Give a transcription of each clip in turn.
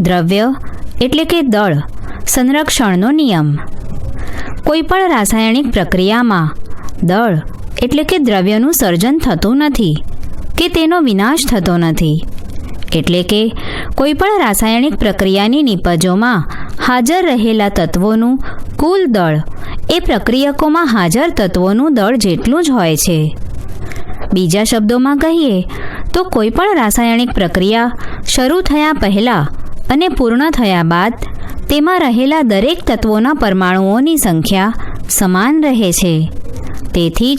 દ્રવ્ય એટલે કે દળ સંરક્ષણનો નિયમ. કોઈપણ રાસાયણિક પ્રક્રિયામાં દળ એટલે કે દ્રવ્યનું સર્જન થતું નથી કે તેનો વિનાશ થતો નથી. એટલે કે કોઈપણ રાસાયણિક પ્રક્રિયાની નિપજોમાં હાજર રહેલા તત્વોનું કુલ દળ એ પ્રક્રિયકોમાં હાજર તત્વોનું દળ જેટલું જ હોય છે. બીજા શબ્દોમાં કહીએ તો કોઈપણ રાસાયણિક પ્રક્રિયા શરૂ થયા પહેલાં અને પૂર્ણ થયા બાદ તેમાં રહેલા દરેક તત્વોના પરમાણુઓની સંખ્યા સમાન રહે છે. તેથી જ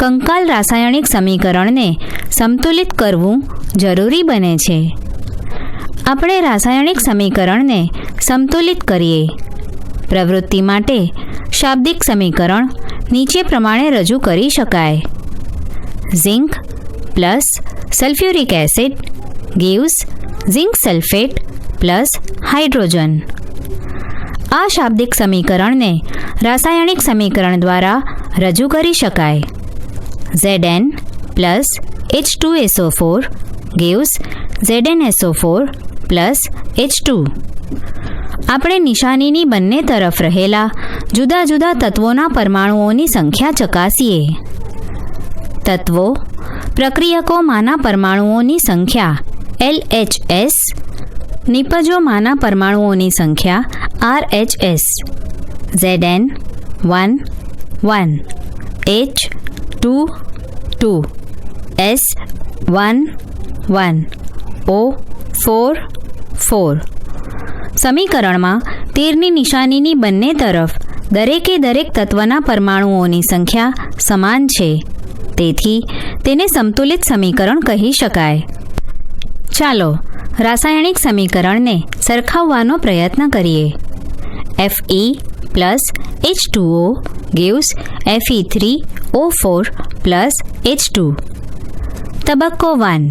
કંકાલ રાસાયણિક સમીકરણને સંતુલિત કરવું જરૂરી બને છે. આપણે રાસાયણિક સમીકરણને સંતુલિત કરીએ. પ્રવૃત્તિ માટે શાબ્દિક સમીકરણ નીચે પ્રમાણે રજૂ કરી શકાય. Zinc plus sulphuric acid gives zinc sulphate plus hydrogen. આ શાબ્દિક સમીકરણને રાસાયણિક સમીકરણ દ્વારા રજૂ કરી શકાય. Z N plus H two S O four gives Z N S O four plus H two. આપણે નિશાનીની બંને તરફ રહેલા જુદા જુદા તત્વોના પરમાણુઓની સંખ્યા ચકાસીએ. તત્વો પ્રક્રિયકોમાંના પરમાણુઓની સંખ્યા એલ એચ એસ નિપજોમાંના પરમાણુઓની સંખ્યા R H S Z N one one H two two S one one O four four સમીકરણમાં તેરની નિશાનીની બંને તરફ દરેકે દરેક તત્વના પરમાણુઓની સંખ્યા સમાન છે. તેથી તેને સંતુલિત સમીકરણ કહી શકાય. ચાલો રાસાયણિક સમીકરણને સરખાવવાનો પ્રયત્ન કરીએ. F E plus H two O F F E three O four plus H two તબક્કો વન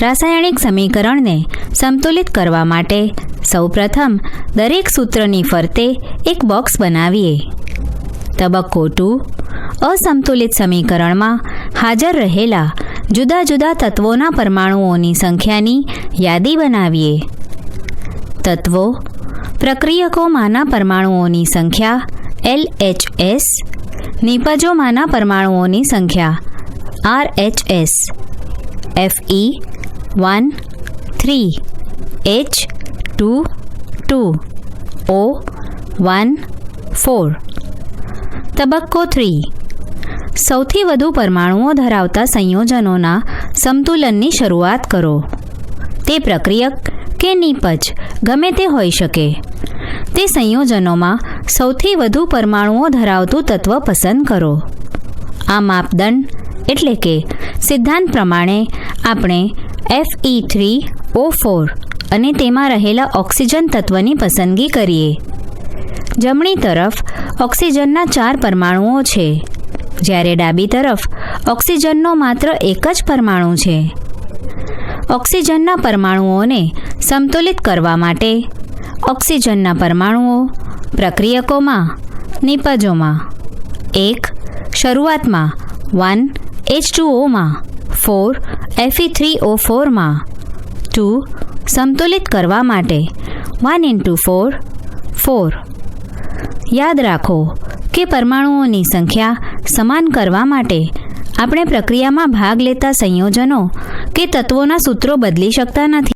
રાસાયણિક સમીકરણને સંતુલિત કરવા માટે સૌપ્રથમ દરેક સૂત્રની ફરતે એક બોક્સ બનાવીએ. તબક્કો ટુ અસંતુલિત સમીકરણમાં હાજર રહેલા જુદા જુદા તત્વોના પરમાણુઓની સંખ્યાની યાદી બનાવીએ. તત્વો પ્રક્રિયકોમાંના પરમાણુઓની સંખ્યા, એલ એચ એસ, નિપજોમાંના પરમાણુઓની સંખ્યા, R H S, F E one three, H two two, O one four, તબક્કો થ્રી સૌથી વધુ પરમાણુઓ ધરાવતા સંયોજનોના સંતુલનની શરૂઆત કરો. તે પ્રક્રિયક કે નીપજ, ગમે તે હોઈ શકે. તે સંયોજનોમાં સૌથી વધુ પરમાણુઓ ધરાવતું તત્વ પસંદ કરો. આ માપદંડ એટલે કે સિદ્ધાંત પ્રમાણે આપણે F E three O four અને તેમાં રહેલા ઓક્સિજન તત્વની પસંદગી કરીએ. જમણી તરફ ઓક્સિજનના ચાર પરમાણુઓ છે. જ્યારે ડાબી તરફ ઓક્સિજનનો માત્ર એક જ પરમાણુ છે. ઓક્સિજનના પરમાણુઓને સમતુલિત કરવા માટે ઓક્સિજનના પરમાણુઓ પ્રક્રિયકોમાં, નિપજોમાં, એક, શરૂઆતમાં, વન, એચ ટુ ઓમાં, four, F E three O ફોરમાં two, સંતુલિત કરવા માટે, વન ઇન્ટુ ફોર ફોર. યાદ રાખો કે પરમાણુઓની સંખ્યા સમાન કરવા માટે આપણે પ્રક્રિયામાં ભાગ લેતા સંયોજનો કે તત્વોના સૂત્રો બદલી શકતા નથી.